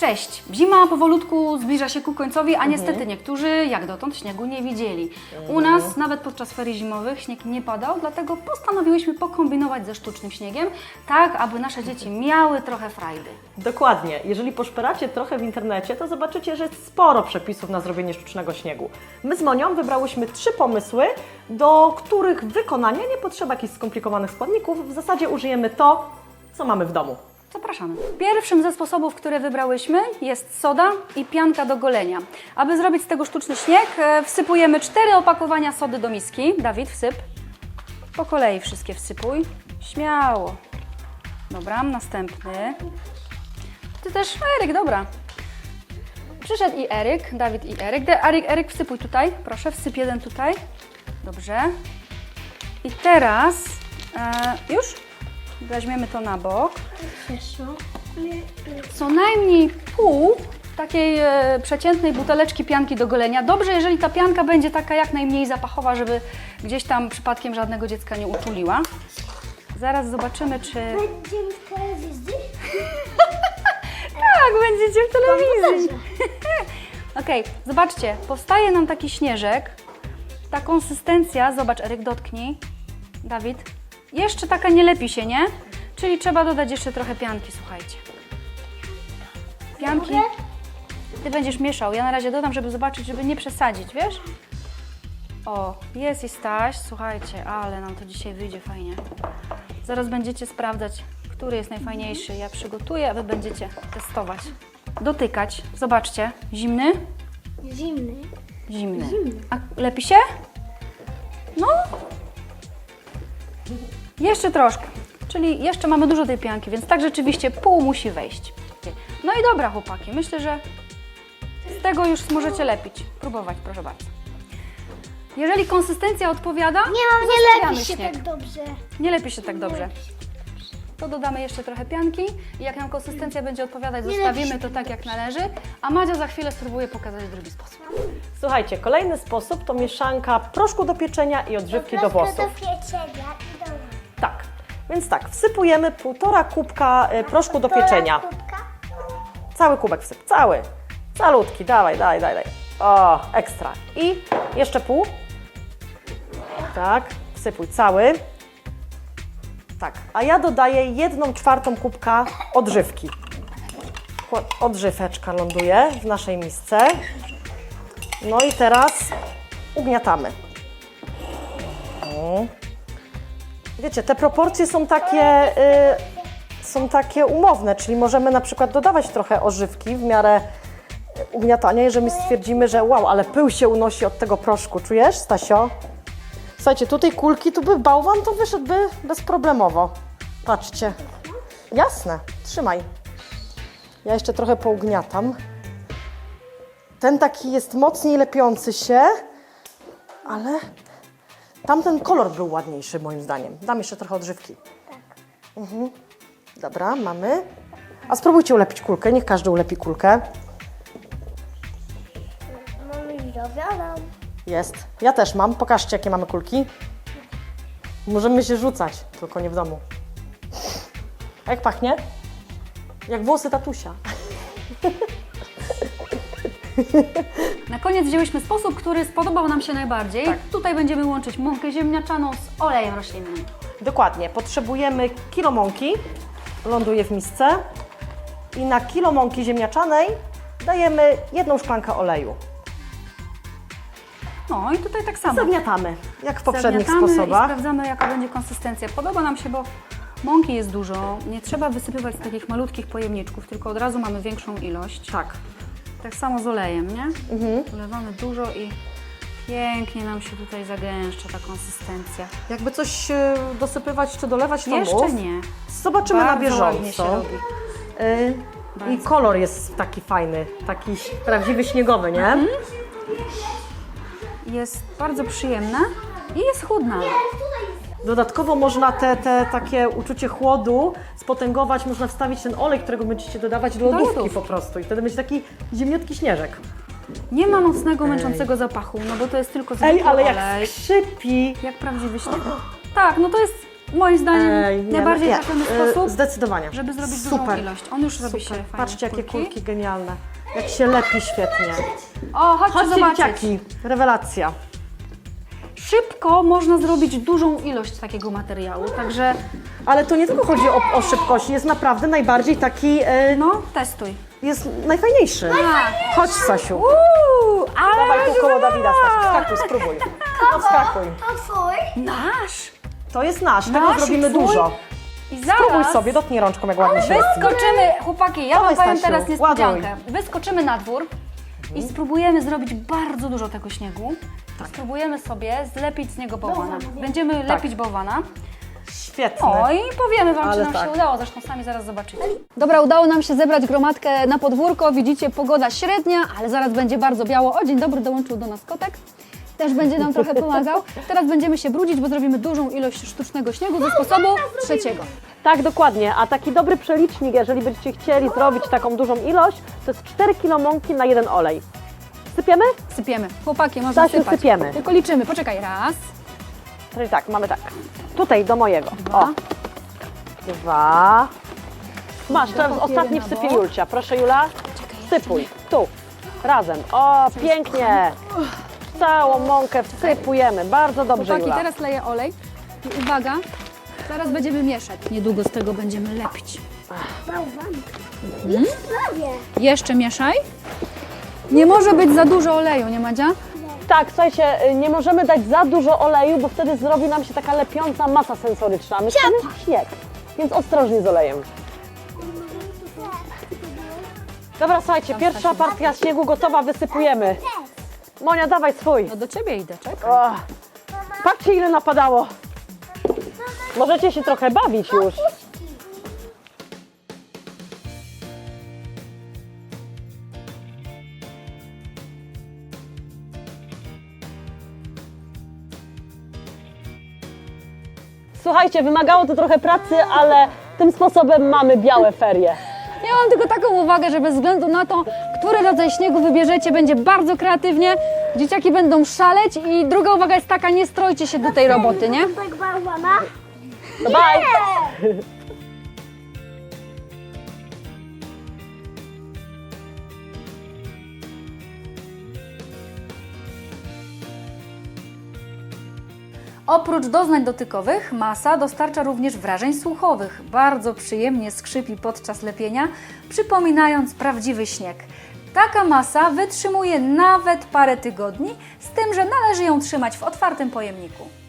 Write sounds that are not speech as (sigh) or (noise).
Cześć! Zima powolutku zbliża się ku końcowi, Mhm. a niestety niektórzy jak dotąd śniegu nie widzieli. U nas nawet podczas ferii zimowych śnieg nie padał, dlatego postanowiłyśmy pokombinować ze sztucznym śniegiem, tak aby nasze dzieci miały trochę frajdy. Dokładnie. Jeżeli poszperacie trochę w internecie, to zobaczycie, że jest sporo przepisów na zrobienie sztucznego śniegu. My z Monią wybrałyśmy trzy pomysły, do których wykonania nie potrzeba jakichś skomplikowanych składników. W zasadzie użyjemy to, co mamy w domu. Zapraszamy. Pierwszym ze sposobów, które wybrałyśmy jest soda i pianka do golenia. Aby zrobić z tego sztuczny śnieg, e, wsypujemy cztery opakowania sody do miski. Dawid, wsyp. Po kolei wszystkie wsypuj. Śmiało. Dobra, następny. Ty też, Eryk, dobra. Przyszedł i Eryk, Dawid i Eryk. Eryk, Eryk, wsypuj tutaj, proszę, wsyp jeden tutaj. Dobrze. I teraz e, już weźmiemy to na bok co najmniej pół takiej e, przeciętnej buteleczki pianki do golenia. Dobrze, jeżeli ta pianka będzie taka jak najmniej zapachowa, żeby gdzieś tam przypadkiem żadnego dziecka nie uczuliła. Zaraz zobaczymy, czy... Będziemy w telewizji? (laughs) Tak, będziecie w telewizji. (laughs) Okej, zobaczcie, powstaje nam taki śnieżek. Ta konsystencja, zobacz Eryk, dotknij. Dawid. Jeszcze taka nie lepi się, nie? Czyli trzeba dodać jeszcze trochę pianki, słuchajcie. Pianki. Ty będziesz mieszał. Ja na razie dodam, żeby zobaczyć, żeby nie przesadzić, wiesz? O, jest i Staś. Słuchajcie, ale nam to dzisiaj wyjdzie fajnie. Zaraz będziecie sprawdzać, który jest najfajniejszy. Ja przygotuję, a wy będziecie testować. Dotykać. Zobaczcie. Zimny? Zimny. Zimny. A lepi się? No. Jeszcze troszkę. Czyli jeszcze mamy dużo tej pianki, więc tak rzeczywiście pół musi wejść. No i dobra, chłopaki. Myślę, że z tego już możecie lepić. Próbować, proszę bardzo. Jeżeli konsystencja odpowiada, Nie mam, nie zostawiamy lepi się śnieg. tak dobrze. Nie lepi się tak dobrze. To dodamy jeszcze trochę pianki i jak nam konsystencja będzie odpowiadać, Nie zostawimy się to tak jak należy, a Madzia za chwilę spróbuje pokazać drugi sposób. Słuchajcie, kolejny sposób to mieszanka proszku do pieczenia i odżywki do Troszkę włosów. do pieczenia. Tak. Więc tak, wsypujemy półtora kubka e, proszku do pieczenia. Cały kubek wsyp, cały. Calutki, dawaj, daj, daj. O, ekstra. I jeszcze pół. Tak, wsypuj cały. Tak, a ja dodaję jedną czwartą kubka odżywki. Kła- Odżyweczka ląduje w naszej misce. No i teraz ugniatamy. Wiecie, te proporcje są takie, y, są takie umowne, czyli możemy na przykład dodawać trochę ożywki w miarę y, ugniatania, jeżeli stwierdzimy, że wow, ale pył się unosi od tego proszku. Czujesz, Stasio? Słuchajcie, tutaj kulki, tu by bałwan, to wyszedłby bezproblemowo. Patrzcie. Jasne, trzymaj. Ja jeszcze trochę pougniatam. Ten taki jest mocniej lepiący się, ale tamten kolor był ładniejszy moim zdaniem. Dam jeszcze trochę odżywki. Mhm. Dobra, mamy. A spróbujcie ulepić kulkę, niech każdy ulepi kulkę. Mamy dowianą. Jest. Ja też mam. Pokażcie, jakie mamy kulki. Możemy się rzucać, tylko nie w domu. A jak pachnie? Jak włosy tatusia. (laughs) Na koniec wzięłyśmy sposób, który spodobał nam się najbardziej. Tak. Tutaj będziemy łączyć mąkę ziemniaczaną z olejem roślinnym. Dokładnie. Potrzebujemy kilo mąki. Ląduje w misce. I na kilo mąki ziemniaczanej dajemy jedną szklankę oleju. No i tutaj tak samo. Zagniatamy, jak w poprzednich Zagniatamy sposobach. I sprawdzamy, jaka będzie konsystencja. Podoba nam się, bo mąki jest dużo. Nie trzeba wysypywać z takich malutkich pojemniczków, tylko od razu mamy większą ilość. Tak. Tak samo z olejem, nie? Mhm. Wlewamy dużo i pięknie nam się tutaj zagęszcza ta konsystencja. Jakby coś e, dosypywać czy dolewać, to Jeszcze mów. nie. Zobaczymy na Bardzo ładnie się bieżąco. robi. Y, I Bardzo. kolor jest taki fajny, taki prawdziwy śniegowy, nie? Mhm. Jest bardzo przyjemna i jest chłodna. Dodatkowo można te, te takie uczucie chłodu spotęgować, można wstawić ten olej, którego będziecie dodawać do lodówki, po prostu i wtedy będzie taki ziemniutki śnieżek. Nie ma mocnego, męczącego zapachu, no bo to jest tylko Ej, zwykły ale jak olej. skrzypi, Jak prawdziwy śnieg. Tak, no to jest Moim zdaniem Ej, nie, najbardziej nie. trafiony E, sposób, Zdecydowanie. żeby zrobić Super. dużą ilość. On już robi się fajnie. Patrzcie, jakie kulki genialne. Jak się lepi świetnie. O, chodźcie, Chodźcie, zobaczyć. dzieciaki. Rewelacja. Szybko można zrobić dużą ilość takiego materiału, także Ale to nie tylko chodzi o, o szybkość, jest naprawdę najbardziej taki, e, no, testuj. jest najfajniejszy. Chodź, Sasiu. Uuu, ale Dawaj tu koło Dawida, Stasiu, skakuj, spróbuj. No skakuj. To twój? nasz! To jest nasz, tego Nasz i zrobimy twój? dużo. I Spróbuj zaraz sobie, dotknij rączką, jak ładnie się rozpina. wyskoczymy, chłopaki, ja Dawaj, wam powiem Stasiu, teraz niespodziankę. Wyskoczymy na dwór i spróbujemy zrobić bardzo dużo tego śniegu. Tak. Spróbujemy sobie zlepić z niego bałwana. Będziemy lepić bałwana. Świetny. O, i powiemy Wam, Ale czy nam tak. się udało. Zresztą sami zaraz zobaczycie. Dobra, udało nam się zebrać gromadkę na podwórko. Widzicie, pogoda średnia, ale zaraz będzie bardzo biało. O, dzień dobry, dołączył do nas kotek. Też będzie nam trochę (laughs) pomagał. Teraz będziemy się brudzić, bo zrobimy dużą ilość sztucznego śniegu ze sposobu trzeciego. Tak, dokładnie. A taki dobry przelicznik, jeżeli będziecie chcieli zrobić taką dużą ilość, to jest 4 kg mąki na jeden olej. Sypiemy? Sypiemy. Chłopaki, można Stasiu, sypać. sypiemy. Tylko liczymy. Poczekaj, raz, Czyli tak, mamy tak. Tutaj do mojego. Dwa. O. Dwa. Masz, teraz papiery ostatni wsypie. Julcia. Proszę Jula. Sypuj. Tu. Razem. O, pięknie. Całą mąkę wsypujemy. Bardzo dobrze, Chłopaki, Jula. teraz leję olej. I uwaga, zaraz będziemy mieszać. Niedługo z tego będziemy lepić. Bałwan. Już prawie. Jeszcze mieszaj. Nie może być za dużo oleju, nie Madzia? Tak, słuchajcie, y, nie możemy dać za dużo oleju, bo wtedy zrobi nam się taka lepiąca masa sensoryczna. My chcemy śnieg, więc ostrożnie z olejem. Dobra, słuchajcie, pierwsza partia śniegu gotowa, wysypujemy. Monia, dawaj swój. No do ciebie idę, czekaj. O, patrzcie, ile napadało. Możecie się trochę bawić już. Słuchajcie, wymagało to trochę pracy, ale tym sposobem mamy białe ferie. Ja mam tylko taką uwagę, że bez względu na to, który rodzaj śniegu wybierzecie, będzie bardzo kreatywnie. Dzieciaki będą szaleć i druga uwaga jest taka, nie strojcie się do tej roboty, nie? Tak bałwana. To bye! Oprócz doznań dotykowych, masa dostarcza również wrażeń słuchowych. Bardzo przyjemnie skrzypi podczas lepienia, przypominając prawdziwy śnieg. Taka masa wytrzymuje nawet parę tygodni, z tym, że należy ją trzymać w otwartym pojemniku.